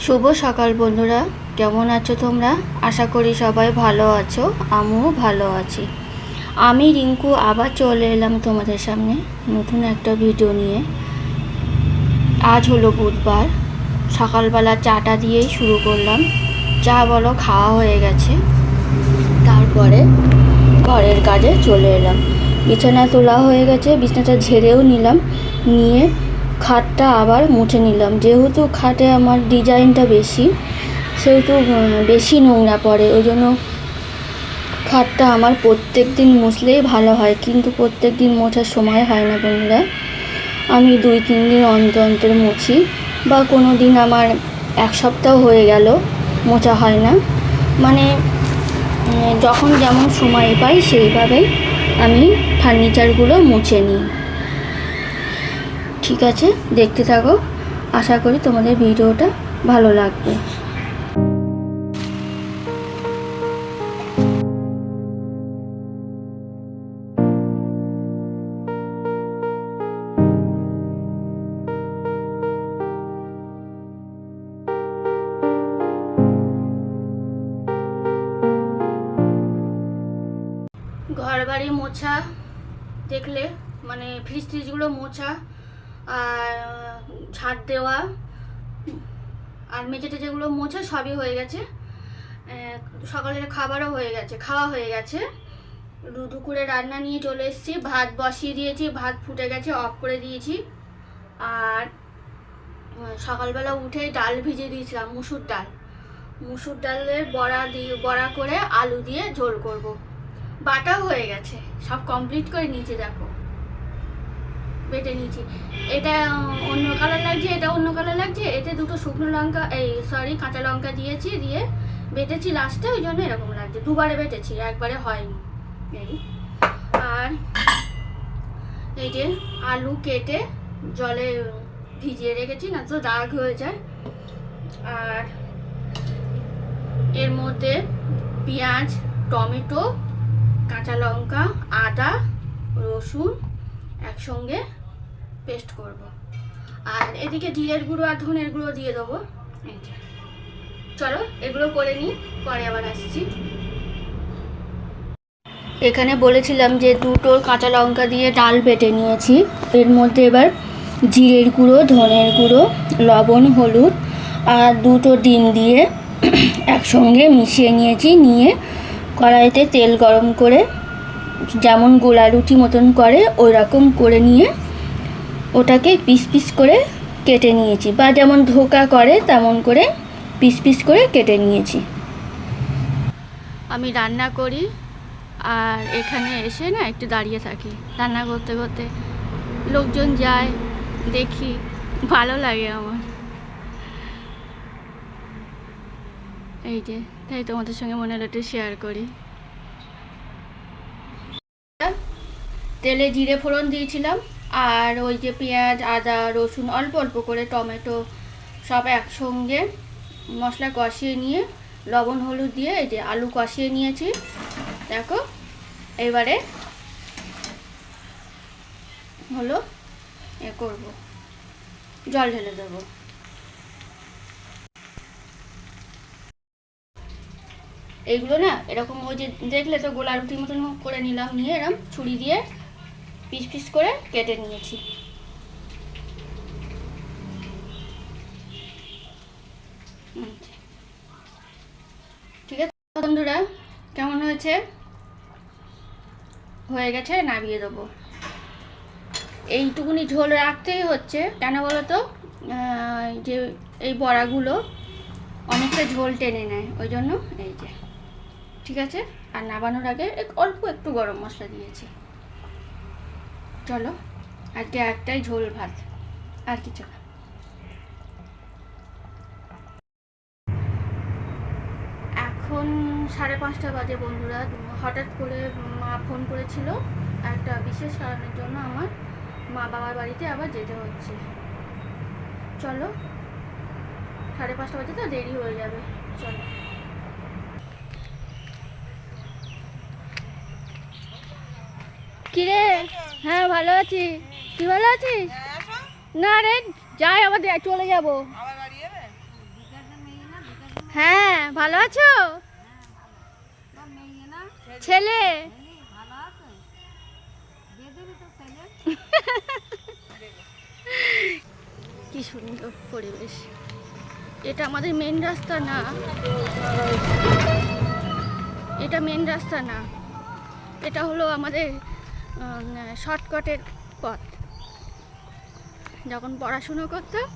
শুভ সকাল বন্ধুরা। কেমন আছো তোমরা? আশা করি সবাই ভালো আছো, আমিও ভালো আছি। আমি রিঙ্কু আবার চলে এলাম তোমাদের সামনে নতুন একটা ভিডিও নিয়ে। আজ হলো বুধবার। সকালবেলা চাটা দিয়েই শুরু করলাম। চা বলো, খাওয়া হয়ে গেছে। তারপরে ঘরের কাজে চলে এলাম। বিছানা তোলা হয়ে গেছে, বিছানাটা ঝেড়েও নিলাম। নিয়ে খাটটা আবার মুছে নিলাম। যেহেতু খাটে আমার ডিজাইনটা বেশি, সেহেতু বেশি নোংরা পড়ে, ওই জন্য খাটটা আমার প্রত্যেক দিন মুছলেই ভালো হয়, কিন্তু প্রত্যেক দিন মোছার সময় হয় না বন্ধুরা। আমি দুই, তিন দিন অন্তর অন্তর মুছি, বা কোনো দিন আমার এক সপ্তাহ হয়ে গেল মোছা হয় না। মানে যখন যেমন সময় পাই, সেইভাবেই আমি ফার্নিচারগুলো মুছে নিই। ঠিক আছে? দেখতে থাকো। আশা করি তোমাদের ভিডিওটা ভালো লাগবে। ঘর বাড়ি মোছা, দেখলে মানে ফ্রিজ ট্রিজগুলো মোছা। আর, ঝাড় দেওয়া, আর মেঝে যেগুলো মোছা সবই হয়ে গেছে। সকালের খাবারও হয়ে গেছে, খাওয়া হয়ে গেছে। দুপুরে রান্না নিয়ে চলে এসেছি, ভাত বসিয়ে দিয়েছি, ভাত ফুটে গেছে, অফ করে দিয়েছি। আর, সকালবেলা উঠে ডাল ভিজিয়ে দিয়েছিলাম, মুসুর ডাল। মুসুর ডালের বড়া দিয়ে, বড়া করে আলু দিয়ে ঝোল করব। বাটাও হয়ে গেছে, সব কমপ্লিট করে নিচে দেখো। বেটে নিয়েছি। এটা অন্য কালার লাগছে, এটা অন্য কালার লাগছে, এতে দুটো শুকনো লঙ্কা, এই সরি কাঁচা লঙ্কা দিয়েছি, দিয়ে বেটেছি লাস্টে ওই জন্য এরকম লাগছে। দুবারে বেটেছি, একবারে হয়নি। এই। আর এই যে আলু কেটে জলে ভিজিয়ে রেখেছি, না তো দাগ হয়ে যায়। আর এর মধ্যে পেঁয়াজ, টমেটো, কাঁচা লঙ্কা, আদা, রসুন একসঙ্গে পেস্ট করব। আর এদিকে জিরের গুঁড়ো আর ধনের গুঁড়ো দিয়ে দেবো। চলো, এগুলো করে নিই, পরে আবার আসছি। এখানে বলেছিলাম যে দুটো কাঁচা লঙ্কা দিয়ে ডাল বেটে নিয়েছি। এর মধ্যে এবার জিরের গুঁড়ো, ধনের গুঁড়ো, লবণ, হলুদ আর দুটো ডিম দিয়ে একসঙ্গে মিশিয়ে নিয়েছি। নিয়ে কড়াইতে তেল গরম করে, যেমন গোলা রুটি মতন করে ওই রকম করে নিয়ে ওটাকে পিস পিস করে কেটে নিয়েছি বা যেমন ধোকা করে তেমন করে পিস পিস করে কেটে নিয়েছি। আমি রান্না করি আর এখানে এসে না একটু দাঁড়িয়ে থাকি। রান্না করতে করতে লোকজন যায়, দেখি, ভালো লাগে আমার। এই যে, তাই তোমাদের সঙ্গে মনে হলো শেয়ার করি। তেলে জিরে ফোড়ন দিয়েছিলাম। আর ওই যে পেঁয়াজ, আদা, রসুন অল্প অল্প করে, টমেটো সব একসঙ্গে মশলা কষিয়ে নিয়ে, লবণ, হলুদ দিয়ে এই যে আলু কষিয়ে নিয়েছি। দেখো, এবারে হলো এ করব। জল ঢেলে দেবো। এইগুলো না, এরকম ওই যে দেখলে তো গোলা রুটির মতন করে নিলাম, নিয়ে এরকম ছুরি দিয়ে পিস পিস করে কেটে নিয়েছি। ঠিক আছে। বন্ধুরা, কেমন হয়েছে? হয়ে গেছে, নামিয়ে দেবো। এইটুকুনি ঝোল রাখতেই হচ্ছে। কেন বলো তো? যে এই বড়াগুলো অনেকটা ঝোল টেনে নেয়, ওই জন্য এই যে। ঠিক আছে? আর নাবানোর আগে অল্প একটু গরম মশলা দিয়েছি। চলো আজকে একটাই ঝোল ভাত, আর কিছু না। এখন সাড়ে পাঁচটা বাজে বন্ধুরা, হঠাৎ করে মা ফোন করেছিল একটা বিশেষ কারণের জন্য আমার মা বাবার বাড়িতে আবার যেতে হচ্ছে। চলো, সাড়ে পাঁচটা বাজে তো, দেরি হয়ে যাবে। চলো। কিরে? হ্যাঁ ভালো আছি। তুই ভালো আছিস? না রে যাই আবার চলে যাব। আবার বাড়ি যাবে? হ্যাঁ ভালো আছো? ছেলে। কি সুন্দর পরিবেশ। এটা আমাদের মেন রাস্তা না। এটা মেন রাস্তা না। এটা হলো আমাদের শর্টকাটের পথ। যখন পড়াশুনো করতাম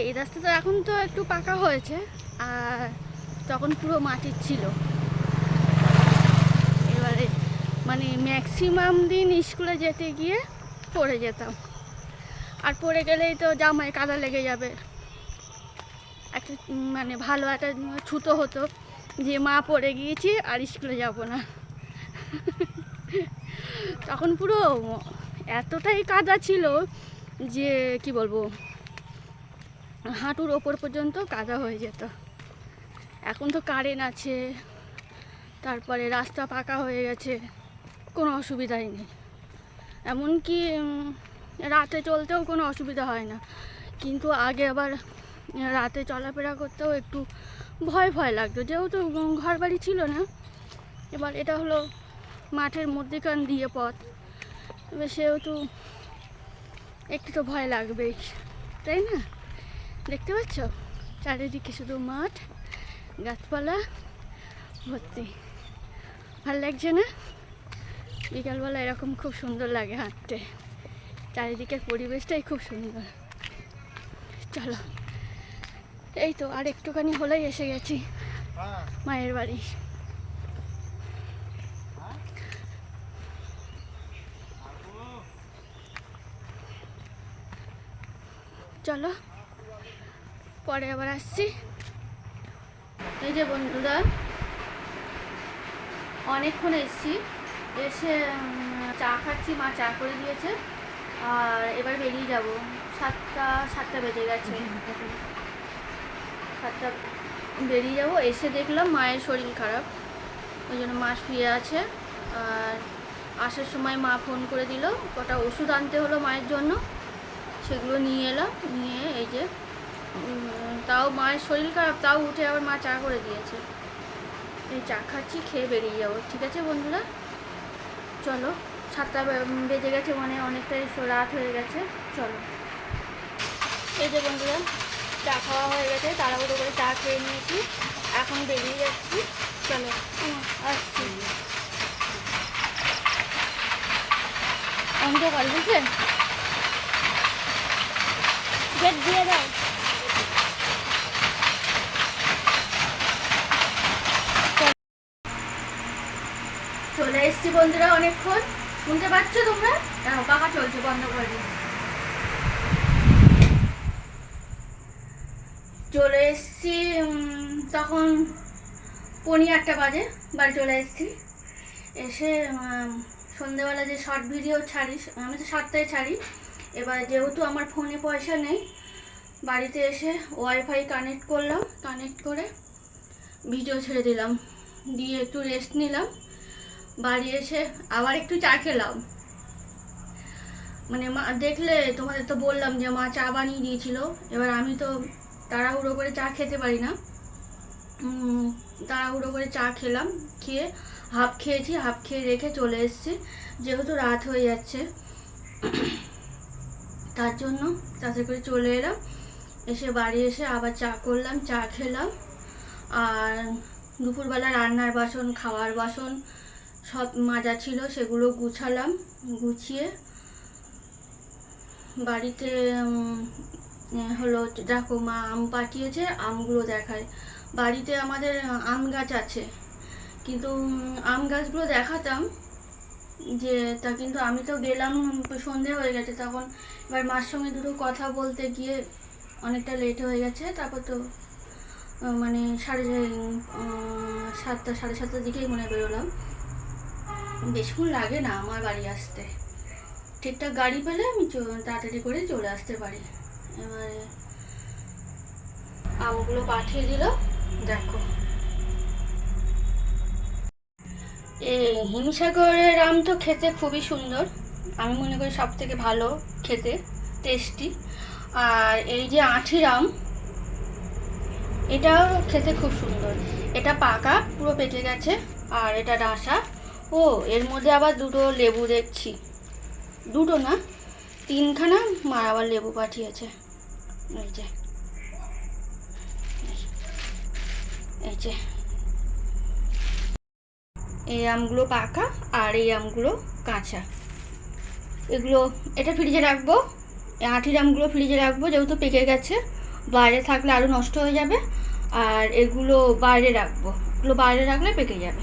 এই রাস্তা তো এখন তো একটু পাকা হয়েছে, আর তখন পুরো মাটির ছিল। এবারে মানে ম্যাক্সিমাম দিন স্কুলে যেতে গিয়ে পড়ে যেতাম। আর পড়ে গেলেই তো জামায় কাদা লেগে যাবে। একটা মানে ভালো একটা ছুতো হতো যে, মা, পড়ে গিয়েছি, আর স্কুলে যাব না। তখন পুরো এতটাই কাদা ছিল যে কি বলব, হাঁটুর ওপর পর্যন্ত কাদা হয়ে যেত। এখন তো কারেন্ট আছে, তারপরে রাস্তা পাকা হয়ে গেছে, কোনো অসুবিধাই নেই। এমনকি রাতে চলতেও কোনো অসুবিধা হয় না। কিন্তু আগে আবার রাতে চলাফেরা করতেও একটু ভয় ভয় লাগতো। যেহেতু ঘর বাড়ি ছিল না, এবার এটা হলো মাঠের মধ্যেখান দিয়ে পথ। এবার সেহেতু একটু তো ভয় লাগবেই তাই না? দেখতে পাচ্ছ? চারিদিকে শুধু মাঠ গাছপালা ভর্তি। ভালো লাগছে না? বিকালবেলা এরকম খুব সুন্দর লাগে হাঁটতে। চারিদিকের পরিবেশটাই খুব সুন্দর। চলো এই তো আর একটুখানি হলেই এসে গেছি। মায়ের বাড়ি। চলো। পরে আবার আসছি। এই যে বন্ধুরা, অনেকক্ষণ এসছি। এসে চা খাচ্ছি, মা চা করে দিয়েছে। আর এবার বেরিয়ে যাব। সাতটা সাতটা বেজে গেছে। সাতটা, বেরিয়ে যাব। এসে দেখলাম মায়ের শরীর খারাপ। ওই জন্য মা শুয়ে আছে। আর আসার সময় মা ফোন করে দিল, কটা ওষুধ আনতে হলো মায়ের জন্য। সেগুলো নিয়ে এলাম, নিয়ে এই যে তাও মায়ের শরীর খারাপ, তাও উঠে আবার মা চা করে দিয়েছে। এই চা খাচ্ছি, খেয়ে বেরিয়ে যাব, ঠিক আছে বন্ধুরা? চলো, সাতটা বেজে গেছে মানে অনেকটাই রাত হয়ে গেছে, চলো। এই যে বন্ধুরা, চা খাওয়া হয়ে গেছে, তাড়াহুড়ো করে চা খেয়ে নিয়েছি, এখন বেরিয়ে যাচ্ছি, চলো, আসছি। অন্ধকার বুঝলেন? গেট দিয়ে দাও। চলে এসছি বন্ধুরা অনেকক্ষণ। শুনতে পাচ্ছ তোমরা? পাখা চলছে, বন্ধ করে চলে এসছি তখন পনি একটা বাজে, বাড়ি চলে এসছি। এসে সন্ধেবেলা যে শর্ট ভিডিও ছাড়ি, আমি তো সাতটায় ছাড়ি। এবার যেহেতু আমার ফোনে পয়সা নেই, বাড়িতে এসে ওয়াইফাই কানেক্ট করলাম কানেক্ট করে ভিডিও ছেড়ে দিলাম। দিয়ে একটু রেস্ট নিলাম, বাড়ি এসে আবার একটু চা খেলাম। মানে মা, দেখলে তোমাদের তো বললাম যে মা চা বানিয়ে দিয়েছিল, এবার আমি তো তাড়াহুড়ো করে চা খেতে পারি না। তাড়াহুড়ো করে চা খেলাম, খেয়ে হাফ খেয়েছি, হাফ খেয়ে রেখে চলে এসেছি, যেহেতু রাত হয়ে যাচ্ছে। তার জন্য তাতে করে চলে এলাম। এসে বাড়ি এসে আবার চা করলাম, চা খেলাম। আর দুপুরবেলা রান্নার বাসন, খাওয়ার বাসন সব মাজা ছিল, সেগুলো গুছালাম, গুছিয়ে বাড়িতে হলো দেখো মা আম পাঠিয়েছে, আমগুলো দেখায়। বাড়িতে আমাদের আম গাছ আছে, কিন্তু আম গাছগুলো দেখাতাম যে, তা কিন্তু আমি তো গেলাম, সন্ধে হয়ে গেছে, তখন এবার মার সঙ্গে দুটো কথা বলতে গিয়ে অনেকটা লেট হয়ে গেছে, তারপর তো মানে সাড়ে সাতটা, সাড়ে সাতটার দিকেই মনে বেরোলাম। বেশিক্ষণ লাগে না আমার বাড়ি আসতে। ঠিকঠাক গাড়ি পেলে আমি তাড়াতাড়ি করে চলে আসতে পারি। এবারে, আমগুলো পাঠিয়ে দিল, দেখো এই হিমসাগরের আম তো খেতে খুবই সুন্দর। আমি মনে করি সব থেকে ভালো খেতে টেস্টি আর এই যে আঠির আম, এটাও খেতে খুব সুন্দর। এটা পাকা, পুরো পেকে গেছে, আর এটা ডাঁসা। ও, এর মধ্যে আবার দুটো লেবু দেখছি। দুটো না, তিনখানা মা আবার লেবু পাঠিয়েছে। এই যে এই যে। এই আমগুলো পাকা আর এই আমগুলো কাঁচা। এগুলো, এটা ফ্রিজে রাখব। আঁটির আমগুলো ফ্রিজে রাখব, যেহেতু পেকে গেছে। বাইরে থাকলে আরও নষ্ট হয়ে যাবে। আর এগুলো বাইরে রাখব। এগুলো বাইরে রাখলে পেকে যাবে।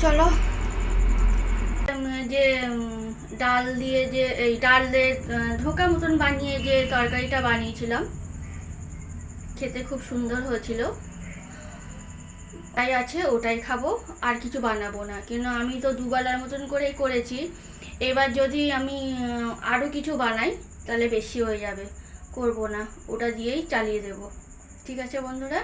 চলো। যে ডাল দিয়ে যে, এই ডাল দিয়ে ধোকা মতন বানিয়ে যে তরকারিটা বানিয়েছিলাম, খেতে খুব সুন্দর হয়েছিল। তাই আছে, ওটাই খাব, আর কিছু বানাবো না। কেন আমি তো দুবেলার মতন করেই করেছি। এবার যদি আমি আরও কিছু বানাই, তাহলে বেশি হয়ে যাবে। করব না, ওটা দিয়েই চালিয়ে দেব। ঠিক আছে বন্ধুরা?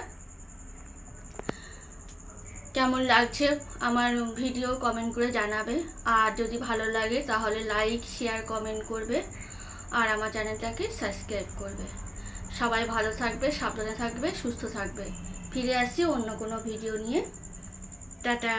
কেমন লাগছে আমার ভিডিও কমেন্ট করে জানাবে। আর যদি ভালো লাগে, তাহলে লাইক, শেয়ার, কমেন্ট করবে। আর আমার চ্যানেলটাকে সাবস্ক্রাইব করবে। সবাই ভালো থাকবে, সাবধানে থাকবে, সুস্থ থাকবে। ফিরে আসি অন্য কোনো ভিডিও নিয়ে। টাটা।